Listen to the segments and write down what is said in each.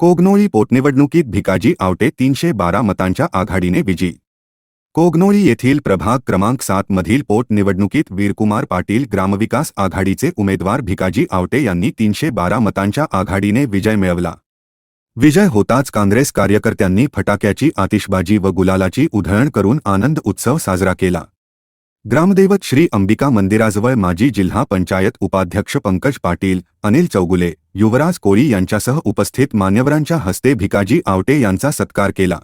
कोगनोळी पोटनिवडणुकीत भिकाजी आवटे तीनशे बारा मतांच्या आघाडीने विजयी. कोगनोळी येथील प्रभाग क्रमांक सात मधील पोटनिवडणुकीत वीरकुमार पाटील ग्रामविकास आघाडीचे उमेदवार भिकाजी आवटे यांनी तीनशे बारा मतांच्या आघाडीने विजय मिळवला. विजय होताच काँग्रेस कार्यकर्त्यांनी फटाक्याची आतिषबाजी व गुलालाची उधळण करून आनंद उत्सव साजरा केला. ग्रामदैवत श्री अंबिका मंदिराजवळ माजी जिल्हा पंचायत उपाध्यक्ष पंकज पाटील अनिल चौगुले युवराज कोळी यांच्यासह उपस्थित मान्यवरांच्या हस्ते भिकाजी आवटे यांचा सत्कार केला.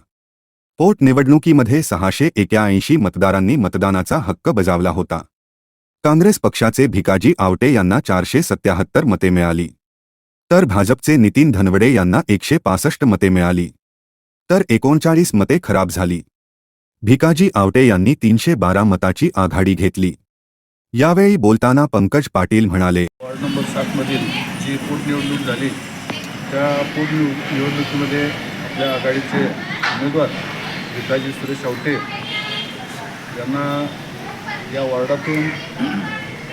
पोटनिवडणुकीमध्ये सहाशे एक्याऐंशी मतदारांनी मतदानाचा हक्क बजावला होता. काँग्रेस पक्षाचे भिकाजी आवटे यांना चारशे सत्याहत्तर मते मिळाली. तर भाजपचे नितीन धनवडे यांना एकशे पासष्ट मते मिळाली. तर एकोणचाळीस मते खराब झाली. भिकाजी आवटे यांनी तीनशे बारा मताची आघाडी घेतली. यावेळी बोलताना पंकज पाटील म्हणाले वॉर्ड नंबर सातमधील जी पोटनिवडणूक झाली त्या पोटनिवडणुकीमध्ये निवडणुकीमध्ये आपल्या आघाडीचे उमेदवार भिकाजी सुरेश आवटे यांना या वॉर्डातून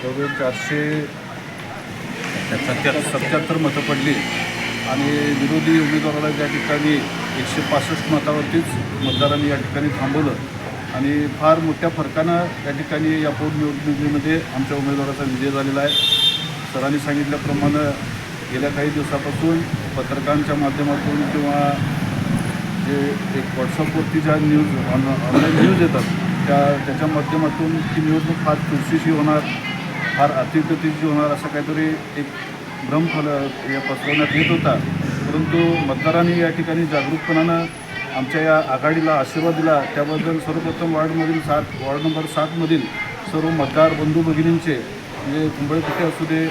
जवळजवळ चारशे सत्याहत्तर मतं पडली. आणि विरोधी उमेदवाराला त्या ठिकाणी एकशे पासष्ट मतावरतीच मतदारांनी या ठिकाणी थांबवलं. आणि फार मोठ्या फरकानं या ठिकाणी या पोटनिवडणुकीमध्ये आमच्या उमेदवाराचा विजय झालेला आहे. सरांनी सांगितल्याप्रमाणे गेल्या काही दिवसापासून पत्रकारांच्या माध्यमातून किंवा जे एक व्हॉट्सअपवरती ज्या न्यूज ऑन ऑनलाईन न्यूज येतात त्या त्याच्या माध्यमातून ती निवडणूक फार चुरशीशी होणार फार अतिगतीची होणार असं काहीतरी एक भ्रम फल या पसरवण्यात येत होता. परंतु मतदारांनी या ठिकाणी जागरूकपणानं आमच्या या आघाडीला आशीर्वाद दिला. त्याबद्दल सर्वप्रथम वार्डमधील सात वॉर्ड नंबर सातमधील सर्व मतदार बंधू भगिनींचे म्हणजे कुंबळपिठे असू दे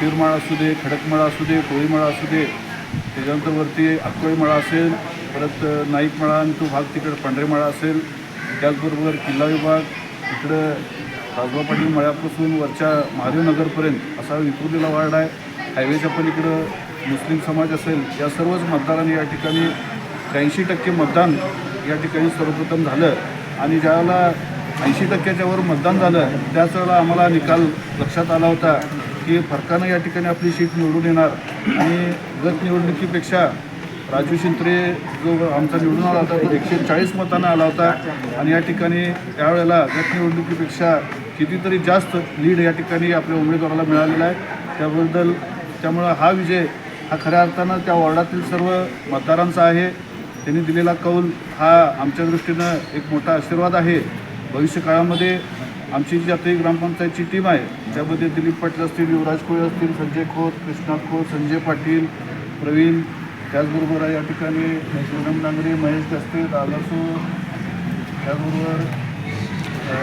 तिरमाळ असू दे खडकमाळा असू दे कोळीमाळा असू दे त्याच्यानंतर वरती अक्कोळीमाळा असेल परत नाईकमाळा आणि तो भाग तिकडे पांढरेमाळा असेल त्याचबरोबर किल्ला विभाग इकडं राजबा पाटील मळ्यापासून वरच्या महादेवनगरपर्यंत असा विखुरलेला वार्ड आहे. हायवेच्या पलीकडं मुस्लिम समाज असेल या सर्वच मतदारांनी या ठिकाणी त्र्याऐंशी टक्के मतदान या ठिकाणी सर्वप्रथम झालं. आणि ज्यावेळेला ऐंशी टक्क्याच्यावर मतदान झालं त्याच वेळेला आम्हाला निकाल लक्षात आला होता की फरकानं या ठिकाणी आपली सीट निवडून येणार. आणि गत निवडणुकीपेक्षा राजू शिंत्रे जो आमचा निवडून आला होता तो एकशे चाळीस मतानं आला होता. आणि या ठिकाणी त्यावेळेला गत निवडणुकीपेक्षा कितीतरी जास्त लीड या ठिकाणी आपल्या उमेदवाराला मिळालेला आहे. त्याबद्दल त्यामुळं हा विजय हा खऱ्या अर्थानं त्या वॉर्डातील सर्व मतदारांचा आहे. त्यांनी दिलेला कौल हा आमच्या दृष्टीनं एक मोठा आशीर्वाद आहे. भविष्य काळामध्ये आमची जी आता ही ग्रामपंचायतची टीम आहे त्यामध्ये दिलीप पाटील असतील युवराज कोळी असतील संजय खोत कृष्णात खोत संजय पाटील प्रवीण त्याचबरोबर या ठिकाणी पूनम नांगरे महेश दस्ते दादासू त्याचबरोबर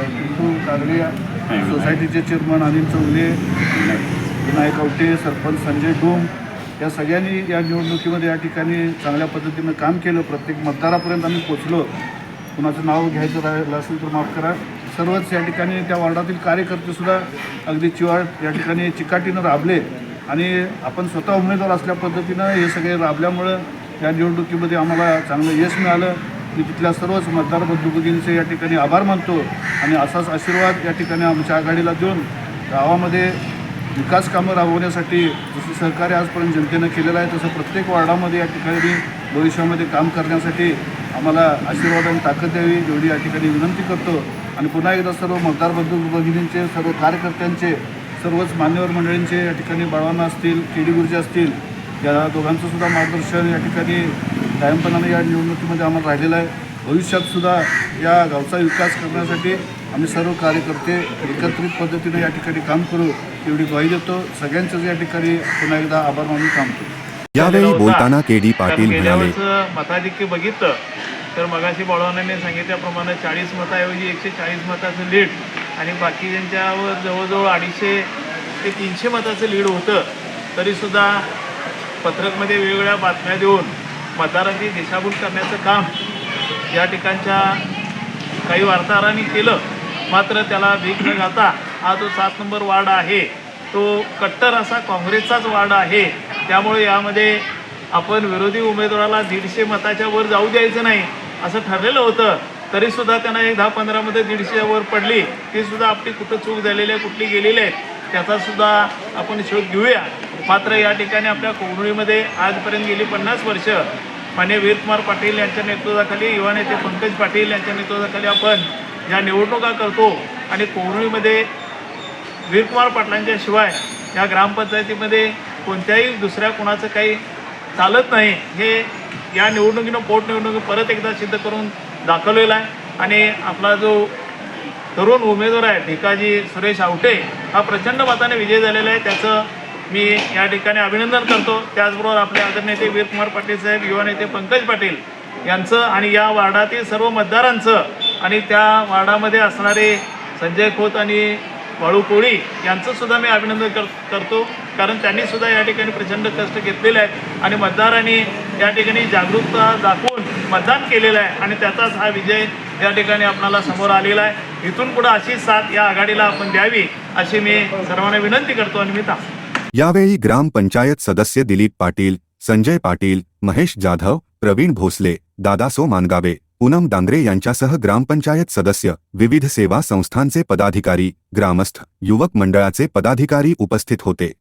पिंटू कागडे सोसायटीचे चेअरमन अनिल चौगले विनायक आवटे सरपंच संजय डोम या सगळ्यांनी या निवडणुकीमध्ये या ठिकाणी चांगल्या पद्धतीनं काम केलं. प्रत्येक मतदारापर्यंत आम्ही पोचलो कुणाचं नाव घ्यायचं राहिलं असेल तर माफ करा. सर्वच या ठिकाणी त्या वॉर्डातील कार्यकर्तेसुद्धा अगदी चिवाट या ठिकाणी चिकाटीनं राबले. आणि आपण स्वतः उमेदवार असल्या पद्धतीनं हे सगळे राबल्यामुळं या निवडणुकीमध्ये आम्हाला चांगलं यश मिळालं. मी तिथल्या सर्वच मतदार बंधू या ठिकाणी आभार मानतो. आणि असाच आशीर्वाद या ठिकाणी आमच्या आघाडीला देऊन गावामध्ये विकास कामं राबवण्यासाठी जसं सहकार्य आजपर्यंत जनतेनं केलेलं आहे तसं प्रत्येक वार्डामध्ये या ठिकाणी भविष्यामध्ये काम करण्यासाठी आम्हाला आशीर्वाद आणि ताकद द्यावी एवढी या ठिकाणी विनंती करतो. आणि पुन्हा एकदा सर्व मतदार बंधू भगिनींचे सर्व कार्यकर्त्यांचे सर्वच मान्यवर मंडळींचे या ठिकाणी बाळवांना असतील केडी गुरुजी असतील या दोघांचं सुद्धा मार्गदर्शन या ठिकाणी कायमपणाने या निवडणुकीमध्ये आम्हाला राहिलेलं आहे. भविष्यात सुद्धा या गावचा विकास करण्यासाठी आम्ही सर्व कार्यकर्ते एकत्रित पद्धतीने या ठिकाणी काम करू एवढी ग्वाही देतो. सगळ्यांचंच या ठिकाणी पुन्हा एकदा आभार मानून काम करू. यावेळी बोलताना के डी पाटील म्हणाले मताधिक्य बघितलं तर मगाशी बळवण्याने सांगितल्याप्रमाणे चाळीस मताऐवजी एकशे चाळीस मताचं लीड आणि बाकीच्यांच्यावर जवळजवळ अडीचशे ते तीनशे मताचं लीड होतं तरीसुद्धा पत्रकमध्ये वेगवेगळ्या बातम्या देऊन मतदारांची दिशाभूल करण्याचं काम या ठिकाणच्या काही वार्ताहरांनी केलं मात्र त्याला भीक न घालता हा जो सात नंबर वार्ड आहे तो कट्टर असा काँग्रेसचाच वार्ड आहे. त्यामुळे यामध्ये आपण विरोधी उमेदवाराला दीडशे मताच्या वर जाऊ द्यायचं नाही असं ठरलेलं होतं. तरीसुद्धा त्यांना एक दहा पंधरामध्ये दीडशे वर पडली. ती सुद्धा आपली कुठं चूक झालेली आहे कुठली गेलेली आहे त्याचा सुद्धा आपण शोध घेऊया. मात्र या ठिकाणी आपल्या कोकणीमध्ये आजपर्यंत गेली पन्नास वर्ष. मान्य वीरकुमार पाटील यांच्या नेतृत्वाखाली युवा नेते पंकज पाटील यांच्या नेतृत्वाखाली आपण या निवडणुका करतो आणि कोरोनामध्ये वीरकुमार पाटलांच्या शिवाय या ग्रामपंचायतीमध्ये कोणत्याही दुसऱ्या कोणाचं काही चालत नाही हे या निवडणुकीनं पोटनिवडणुकी परत एकदा सिद्ध करून दाखवलेलं आहे. आणि आपला जो तरुण उमेदवार आहे भिकाजी सुरेश आवटे हा प्रचंड मताने विजय झालेला आहे. त्याचं मी या ठिकाणी अभिनंदन करतो. त्याचबरोबर आपले आदरणीय वीरकुमार पाटील साहेब युवा नेते पंकज पाटील यांचं आणि या वार्डातील सर्व मतदारांचं आणि त्या वार्डामध्ये असणारे संजय खोत आणि वाळू कोळी यांचं सुद्धा मी अभिनंदन कर करतो. कारण त्यांनी सुद्धा या ठिकाणी प्रचंड कष्ट घेतलेले आहेत आणि मतदारांनी या ठिकाणी जागरूकता दाखवून मतदान केलेलं आहे आणि त्याचाच हा विजय या ठिकाणी आपणाला समोर आलेला आहे. इथून पुढं अशी साथ या आघाडीला आपण द्यावी अशी मी सर्वांना विनंती करतो. आणि मी थांबतो. यावेळी ग्रामपंचायत सदस्य दिलीप पाटील संजय पाटील महेश जाधव प्रवीण भोसले दादासो मानगावे पूनम डांगरे यांच्यासह ग्रामपंचायत सदस्य विविध सेवा संस्थांचे पदाधिकारी ग्रामस्थ युवक मंडळाचे पदाधिकारी उपस्थित होते.